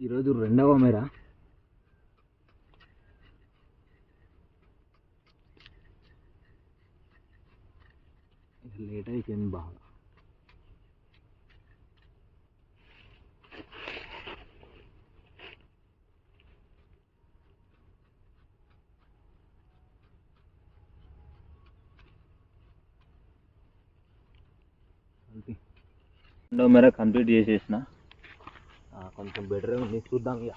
ఈరోజు రెండవ మేర. లేట్ అయిపోయింది బాగా రెండో మేర కంప్లీట్ చేసేసిన. కొంచెం బెటరే ఉంది. చూద్దాం ఇక.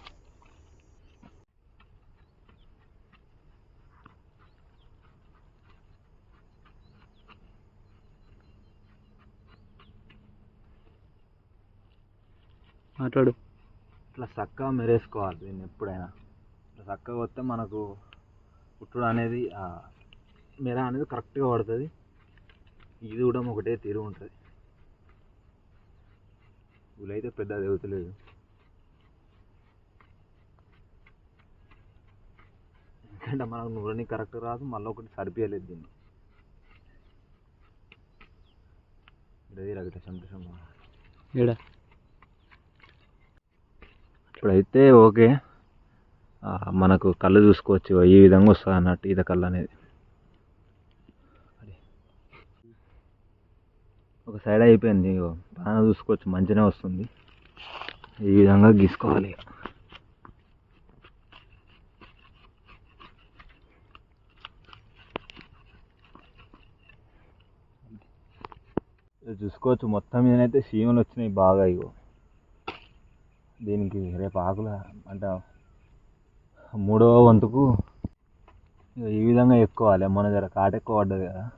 మాట్లాడు. ఇట్లా చక్కగా మెరేసుకోవాలి దీన్ని ఎప్పుడైనా. ఇట్లా చక్కగా వస్తే మనకు కుట్టుడు అనేది ఆ మెర అనేది కరెక్ట్గా పడుతుంది. ఇది కూడా ఒకటే తీరు ఉంటుంది. వీళ్ళైతే పెద్ద దేవతలేదు ఎందుకంటే మనకు నూనె కరెక్ట్ రాదు మళ్ళీ ఒకటి సరిపోయలేదు దీన్ని. ఇప్పుడైతే ఓకే. మనకు కళ్ళు చూసుకోవచ్చు ఈ విధంగా వస్తుంది అన్నట్టు ఈత కళ్ళు అనేది. ఒక సైడ్ అయిపోయింది ఇగో. బాగా చూసుకోవచ్చు మంచిగానే వస్తుంది. ఈ విధంగా గీసుకోవాలి. చూసుకోవచ్చు. మొత్తం మీదనైతే సీమలు వచ్చినాయి బాగా ఇగో. దీనికి రేపు ఆకుల అంటే మూడవ వంతుకు ఇక ఈ విధంగా ఎక్కువాలి. మన దగ్గర కాట ఎక్కువ పడ్డది కదా.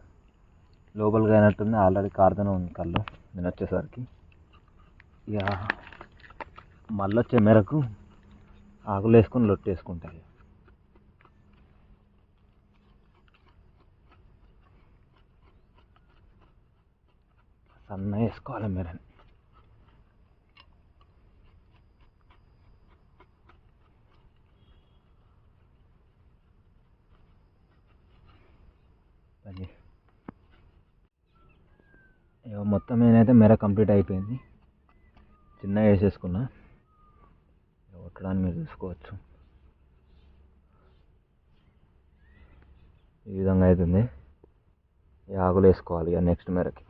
లోపలికి అయినట్టుంది. ఆల్రెడీ కారుతూనే ఉంది కళ్ళు. నేను వచ్చేసరికి ఇక మళ్ళీ వచ్చే మేరకు ఆకులు వేసుకొని లొట్టేసుకుంటాయి సన్న వేసుకోవాలి మీరని ఇక మొత్తం నేనైతే మెర కంప్లీట్ అయిపోయింది. చిన్నగా వేసేసుకున్నా. ఇక కొట్టడానికి మీరు చూసుకోవచ్చు. ఈ విధంగా అవుతుంది ఈ ఆకులు వేసుకోవాలి ఇక నెక్స్ట్ మెరకి.